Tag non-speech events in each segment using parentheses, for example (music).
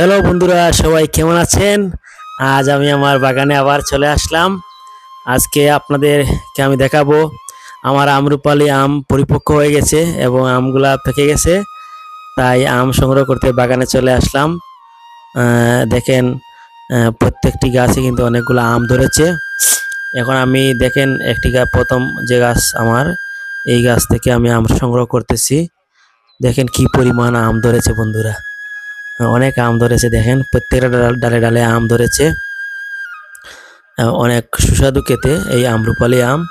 Hello বন্ধুরা, সবাই কেমন আছেন? আজ আমি আমার বাগানে আবার চলে আসলাম। আজকে আপনাদেরকে আমি দেখাবো, আমার আমরুপালি আম পরিপক্ক হয়ে গেছে এবং আমগুলা পেকে গেছে, তাই আম সংগ্রহ করতে বাগানে চলে আসলাম। দেখেন প্রত্যেকটি গাছে কিন্তু অনেকগুলো আম ধরেছে। এখন আমি দেখেন, একটি গাছ প্রথম যে গাছ আমার, এই গাছ থেকে আমি আম সংগ্রহ করতেছি। দেখেন কি পরিমাণ আম ধরেছে বন্ধুরা। অনেক আম ধরেছে, দেখেন। প্রত্যেকটা ডাল- ডালে আম ধরেছে। অনেক সুস্বাদু খেতে এই আমরুপালি আম।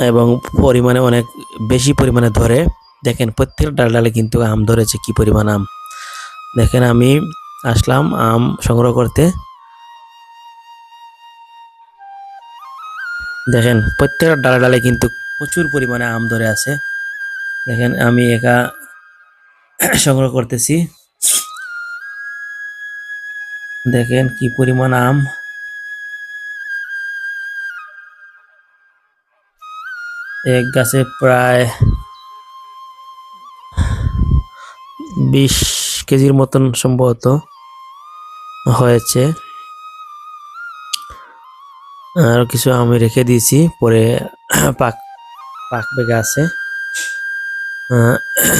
এবং পরিমাণে অনেক, বেশি পরিমাণে ধরে। দেখেন, প্রত্যেকটা ডালে ডালে কিন্তু আম ধরেছে, কি পরিমাণ আম। দেখেন, আমি আসলাম আম সংগ্রহ করতে। দেখেন, প্রত্যেকটা ডালে ডালে কিন্তু প্রচুর পরিমাণে আম ধরে আছে। দেখেন, আমি একা (coughs) সংগ্রহ করতেছি। দেখেন কি পরিমাণ আম। এক গাছে প্রায় বিশ কেজির মতন সম্ভবত হয়েছে। আর কিছু আমি রেখে দিয়েছি, পরে পাক পাকবে গাছে।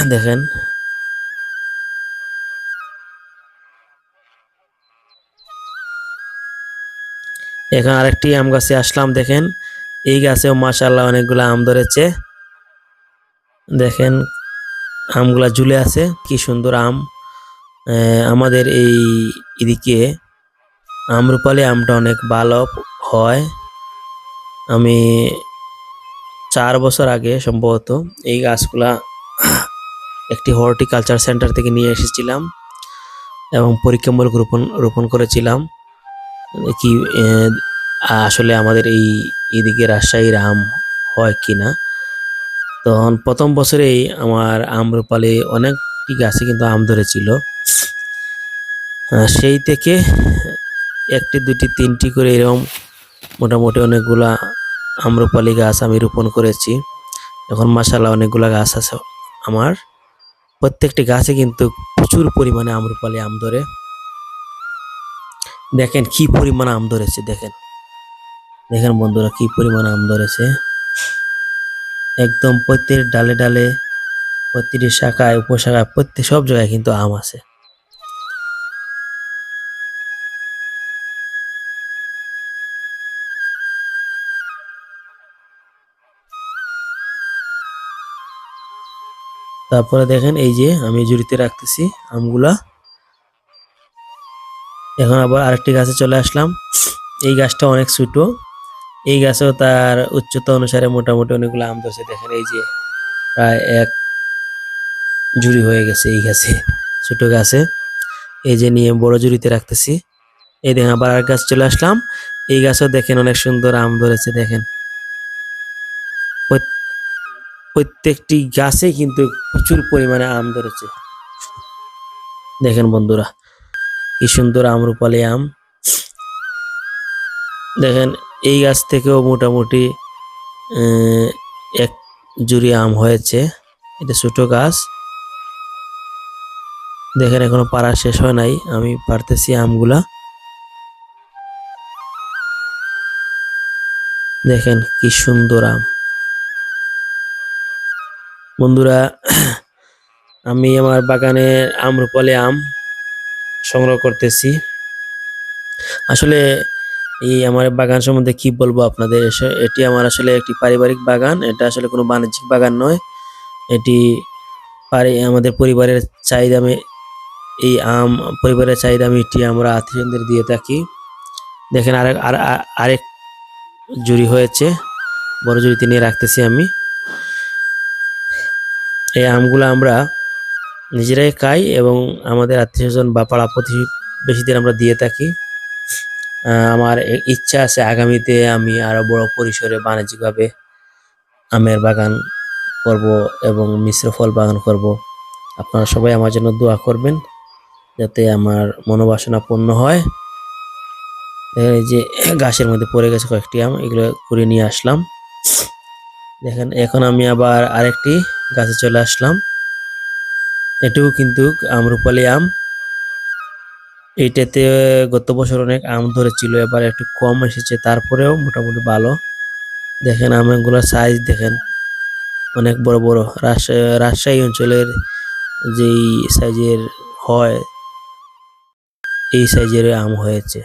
দেখেন। এখন আরেকটি আম গাছে আসলাম, দেখেন। এই গাছেও মাশাল্লাহ অনেকগুলো আম ধরেছে। দেখেন, আমগুলা ঝুলে আছে, কি সুন্দর আম। আমাদের এই এদিকে আমরুপালি আমটা অনেক ভালো হয়। আমি চার বছর আগে সম্ভবত এই গাছগুলা একটি হর্টিকালচার সেন্টার থেকে নিয়ে এসেছিলাম এবং পরীক্ষামূলক রোপণ রোপণ করেছিলাম। কি আসলে আমাদের এই এদিকে রাজশাহীর আম হয় কি না? তখন প্রথম বছরেই আমার আমরুপালি অনেকটি গাছে কিন্তু আম ধরেছিল। সেই থেকে একটি, দুটি, তিনটি করে এরকম মোটামুটি অনেকগুলা আম্রপালি গাছ আমি রোপণ করেছি। এখন মাসাল্লাহ অনেকগুলা গাছ আছে আমার। প্রত্যেকটি গাছে কিন্তু প্রচুর পরিমাণে আম্রপালি আম ধরে। দেখেন কি পরিমাণ আম ধরেছে, দেখেন। দেখেন বন্ধুরা কি পরিমাণ আম ধরেছে। একদম প্রত্যেক ডালে ডালে প্রতিটি শাখায়, উপশাখায়, প্রত্যেক সব জায়গায় কিন্তু আম আছে। তারপরে দেখেন এই যে আমি জুড়িতে রাখতেছি আমগুলা। এখন আবার আরেকটি গাছে চলে আসলাম। এই গাছটা অনেক ছোট। এই গাছেও তার উচ্চতা অনুসারে মোটামুটি অনেকগুলো আম ধরছে। দেখেন এই যে প্রায় এক ঝুড়ি হয়ে গেছে এই গাছে, ছোট গাছে। এই যে নিয়ে বড় ঝুড়িতে রাখতেছি। এই দেখেন আবার আর গাছ চলে আসলাম। এই গাছও দেখেন অনেক সুন্দর আম ধরেছে, দেখেন। প্রত- প্রত্যেকটি গাছে কিন্তু প্রচুর পরিমাণে আম ধরেছে। দেখেন বন্ধুরা কি সুন্দর আমরুপালি আম। দেখেন, এই গাছ থেকেও মোটামুটি এক জুড়ি আম হয়েছে। এটা ছোট গাছ। দেখেন, এখনও পাড়া শেষ হয় নাই। আমি পারতেছি আমগুলা। দেখেন, কি সুন্দর আম। বন্ধুরা, আমি আমার বাগানে আম্রপালি আম সংগ্রহ করতেছি। আসলে এই আমার বাগান সম্বন্ধে কি বলব আপনাদের? এটি আমার আসলে একটি পারিবারিক বাগান। এটা আসলে কোনো বাণিজ্যিক বাগান নয়। এটি পারি, আমাদের পরিবারের চাহিদা এই আম, পরিবারের চাহিদা এটি আমরা আত্মীয়দের দিয়ে থাকি। দেখেন আরেক আর- আর- আরেক জুড়ি হয়েছে। বড় জুড়িতে নিয়ে রাখতেছি আমি। এই আমগুলো আমরা নিজেরাই খাই এবং আমাদের আত্মীয় স্বজন বা পাড়া প্রতিবেশীদের আমরা দিয়ে থাকি। আমার ইচ্ছা আছে আগামীতে আমি আরও বড় পরিসরে বাণিজ্যিকভাবে আমের বাগান করব এবং মিশ্র ফল বাগান করব। আপনারা সবাই আমার জন্য দোয়া করবেন যাতে আমার মনোবাসনা পূর্ণ হয়। যে গাছের মধ্যে পড়ে গেছে কয়েকটি আম, এগুলো করে নিয়ে আসলাম। দেখেন, এখন আমি আবার আরেকটি গাছে চলে আসলাম। এটাও কিন্তু আমরুপালি আম। এইটাতে গত বছর অনেক আম ধরেছিল, এবার একটু কম এসেছে, তারপরেও মোটামুটি ভালো। দেখেন আমগুলোর সাইজ দেখেন, অনেক বড় বড়। রাজশাহী রাজশাহী অঞ্চলের যেই সাইজের হয়, এই সাইজের আম হয়েছে।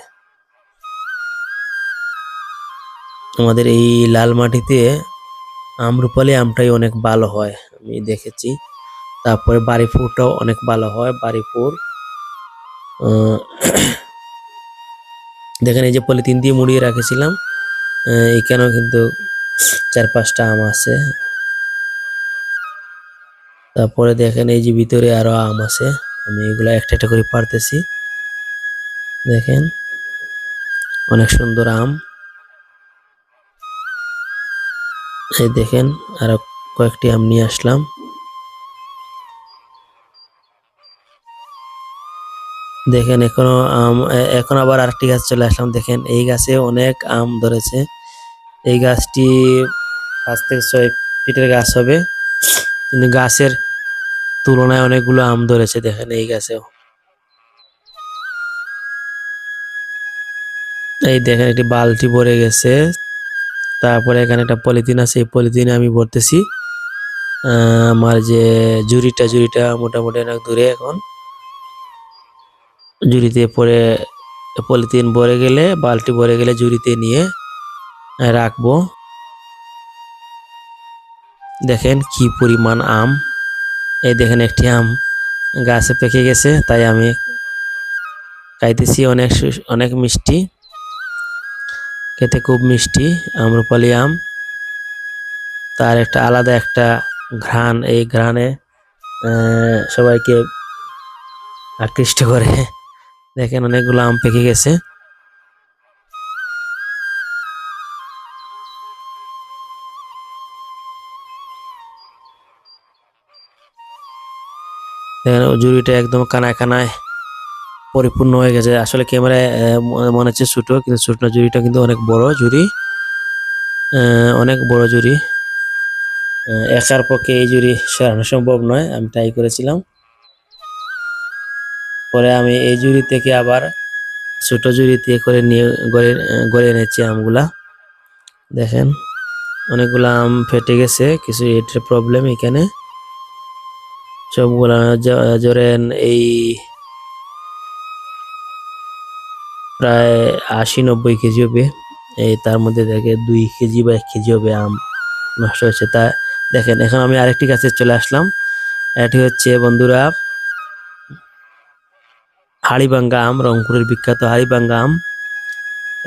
আমাদের এই লাল মাটিতে আমরুপালি আমটাই অনেক ভালো হয়, আমি দেখেছি। তারপরে বাড়িপুরটাও অনেক ভালো হয় বাড়িপুর দেখেন এই যে পলিথিন দিয়ে মুড়িয়ে রাখেছিলাম এখানেও কিন্তু চার পাঁচটা আম আছে। তারপরে দেখেন এই যে ভিতরে আরও আম আছে, আমি এগুলো একটা একটা করে পারতেছি। দেখেন, অনেক সুন্দর আম। এই দেখেন, আরও কয়েকটি আম নিয়ে আসলাম। দেখেন এখনও, আম এখন আবার আরেকটি গাছ চলে আসলাম। দেখেন এই গাছে অনেক আম ধরেছে। এই গাছটি পাঁচ থেকে ছয় ফিটের গাছ হবে। কিন্তু গাছের তুলনায় অনেকগুলো আম ধরেছে দেখেন এই গাছেও। এই দেখেন একটি বালতি ভরে গেছে। তারপরে এখানে একটা পলিথিন আছে, এই পলিথিনে আমি ভরতেছি। আমার যে জুড়িটা জুড়িটা মোটামুটি অনেক দূরে এখন। জুড়িতে পরে পলিথিন ভরে গেলে, বালতি ভরে গেলে জুড়িতে নিয়ে রাখব। দেখেন কি পরিমাণ আম। এই দেখেন একটি আম গাছে পেকে গেছে, তাই আমি খাইতেছি অনেক অনেক মিষ্টি। খেতে খুব মিষ্টি আম্রপালি আম। তার একটা আলাদা একটা ঘ্রাণ, এই ঘ্রাণে সবাইকে আকৃষ্ট করে। দেখেন অনেকগুলো আম পেকে গেছে। জুড়িটা একদম কানায় কানায় পরিপূর্ণ হয়ে গেছে। আসলে ক্যামেরায় মনে হচ্ছে ছোট, কিন্তু ছোট না, জুড়িটা কিন্তু অনেক বড় জুড়ি। অনেক বড় জুড়ি। একার পক্ষে এই জুড়ি সরানো সম্ভব নয়, আমি ট্রাই করেছিলাম। পরে আমি এই জুড়ি থেকে আবার ছোট জুড়িতে করে নিয়ে, গড়ে গড়ে এনেছি আমগুলা। দেখেন, অনেকগুলা আম ফেটে গেছে, কিছু এটার প্রবলেম এখানে। সবগুলা জ- ধরেন এই প্রায় আশি নব্বই কেজি হবে। এই তার মধ্যে দেখে দুই কেজি বা এক কেজি হবে আম নষ্ট হয়েছে। তা দেখেন, এখন আমি আরেকটি গাছে চলে আসলাম। এটি হচ্ছে বন্ধুরা হাড়িভাঙ্গা আম, রংপুরের বিখ্যাত হাড়িভাঙ্গা আম।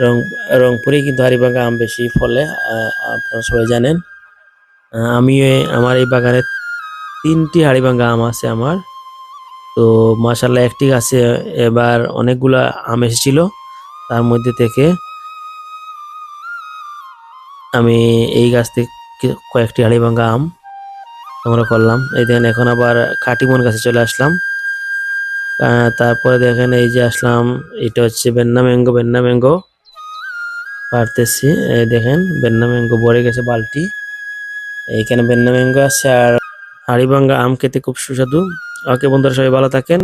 রং রংপুরে কিন্তু হাড়িভাঙ্গা আম বেশি ফলে আপনারা সবাই জানেন। আমি আমার এই বাগানে তিনটি হাড়িভাঙ্গা আম আছে আমার। তো মাসাল্লাহ একটি গাছে এবার অনেকগুলা আম এসেছিল। তার মধ্যে থেকে আমি এই গাছ থেকে কয়েকটি হাড়িভাঙ্গা আম সংগ্রহ করলাম। এই দেখেন, এখন আবার খাটিমন গাছে চলে আসলাম। তারপরে দেখেন এই যে আসলাম, এটা হচ্ছে বেন্না ম্যাঙ্গো বেন্না ম্যাঙ্গো পারতেছি। এই দেখেন, বেন্না ম্যাঙ্গো ভরে গেছে বালতি। এইখানে বেন্না ম্যাঙ্গো আছে আর হাড়িভাঙ্গা আম খেতে খুব সুস্বাদু। ওকে বন্ধুরা, সবাই ভালো থাকেন।